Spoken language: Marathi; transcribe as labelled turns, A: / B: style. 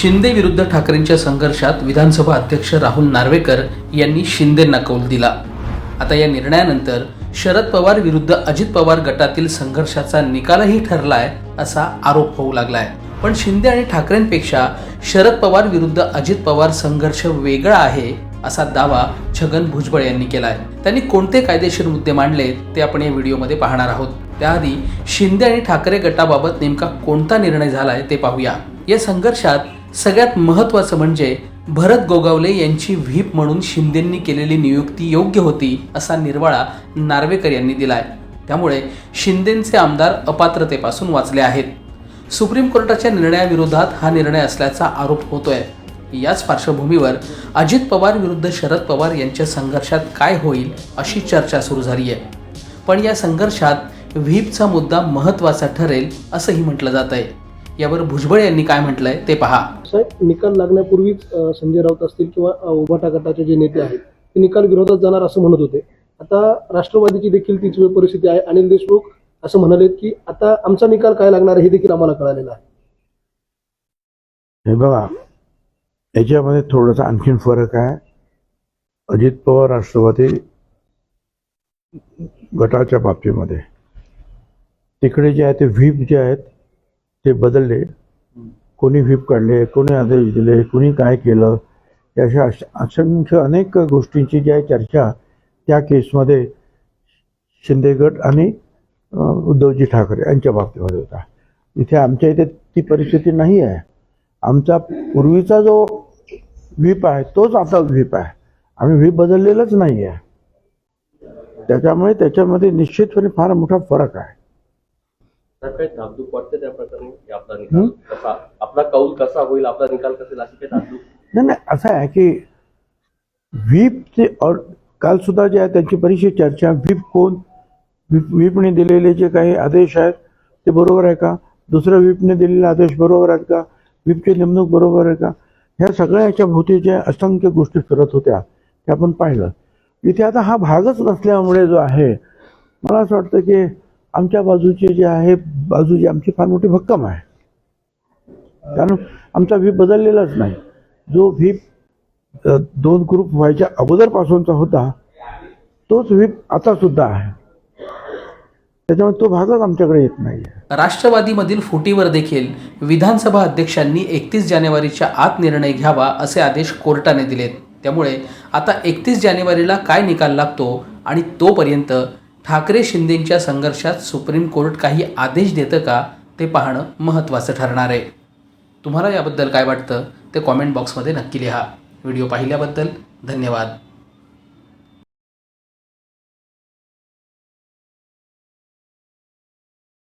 A: शिंदे विरुद्ध ठाकरेंच्या संघर्षात विधानसभा अध्यक्ष राहुल नार्वेकर यांनी शिंदेंना कौल दिला. आता या निर्णयानंतर शरद पवार विरुद्ध अजित पवार गटातील संघर्षाचा निकालही ठरलाय असा आरोप होऊ लागलाय. पण शिंदे आणि ठाकरेंपेक्षा शरद पवार विरुद्ध अजित पवार संघर्ष वेगळा आहे असा दावा छगन भुजबळ यांनी केलाय. त्यांनी कोणते कायदेशीर मुद्दे मांडले ते आपण या व्हिडिओमध्ये पाहणार आहोत. त्याआधी शिंदे आणि ठाकरे गटाबाबत नेमका कोणता निर्णय झालाय ते पाहूया. या संघर्षात सगळ्यात महत्त्वाचं म्हणजे भरत गोगावले यांची व्हीप म्हणून शिंदेंनी केलेली नियुक्ती योग्य होती असा निर्वाळा नार्वेकर यांनी दिलाय. त्यामुळे शिंदेंचे आमदार अपात्रतेपासून वाचले आहेत. सुप्रीम कोर्टाच्या निर्णयाविरोधात हा निर्णय असल्याचा आरोप होतोय. याच पार्श्वभूमीवर अजित पवार विरुद्ध शरद पवार यांच्या संघर्षात काय होईल अशी चर्चा सुरू झाली आहे पण या संघर्षात व्हीपचा मुद्दा महत्त्वाचा ठरेल असंही म्हटलं जात आहे यावर भुजबळ यांनी काय म्हटलंय ते पहा.
B: साहेब निकाल लागण्यापूर्वीच संजय राऊत असतील किंवा उभाटा गटाचे जे नेते आहेत ते निकाल विरोधात जाणार असं म्हणत होते. आता राष्ट्रवादीची देखील तीच वेळ परिस्थिती आहे. अनिल देशमुख असं म्हणालेत की आता आमचा निकाल काय लागणार आहे हे देखील आम्हाला कळालेलं आहे.
C: हे बघा याच्यामध्ये थोडासा आणखीन फरक आहे. अजित पवार राष्ट्रवादी गटाच्या बाबतीमध्ये. तिकडे जे आहे ते व्हीप जे आहेत ते बदलले. कोणी व्हीप काढले कोणी आदेश दिले कोणी काय केलं या अशा असंख्य अनेक गोष्टींची जी आहे चर्चा त्या केसमध्ये शिंदे गट आणि उद्धवजी ठाकरे यांच्या बाबतीमध्ये होता. इथे आमच्या इथे ती परिस्थिती नाही आहे. आमचा पूर्वीचा जो व्हीप आहे तोच आता व्हीप आहे. आम्ही व्हीप बदललेलाच नाही आहे त्याच्यामुळे त्याच्यामध्ये निश्चितपणे फार मोठा फरक आहे.
D: काही धाकधूक वाटते त्या प्रकारे आपला निकाल कसा आपला कौल कसा होईल आपला निकाल कसा येईल अशी काही धाकधूक?
C: नाही नाही असं आहे की व्हीपचे और काल सुद्धा जे आहे त्यांची बरीचशी चर्चा व्हीप कोण? व्हीप व्हीपने दिलेले जे काही आदेश आहेत ते बरोबर आहे का? दुसऱ्या व्हीपने दिलेले आदेश बरोबर आहेत का? व्हीपची नेमणूक बरोबर आहे का? ह्या सगळ्या याच्या भोवती ज्या असंख्य गोष्टी फिरत होत्या त्या आपण पाहिलं. इथे आता हा भागच नसल्यामुळे जो आहे मला असं वाटतं की आमच्या बाजूचे जे आहे बाजू जी आमची फार मोठी भक्कम आहे. कारण आमचा व्हीप बदललेलाच नाही. जो व्हीप दोन ग्रुप व्हायच्या अगोदरपासूनचा होता तोच व्हीप आता सुद्धा आहे. त्याच्यामुळे तो भागच आमच्याकडे येत नाही
A: राष्ट्रवादीमधील फुटीवर देखील विधानसभा अध्यक्षांनी एकतीस जानेवारीच्या आत निर्णय घ्यावा असे आदेश कोर्टाने दिलेत. त्यामुळे आता एकतीस जानेवारीला काय निकाल लागतो आणि तोपर्यंत ठाकरे शिंदेंच्या संघर्षात सुप्रीम कोर्ट काही आदेश देतं का ते पाहणं महत्त्वाचं ठरणार आहे. तुम्हाला याबद्दल काय वाटतं ते कॉमेंट बॉक्समध्ये नक्की लिहा. व्हिडिओ पाहिल्याबद्दल धन्यवाद.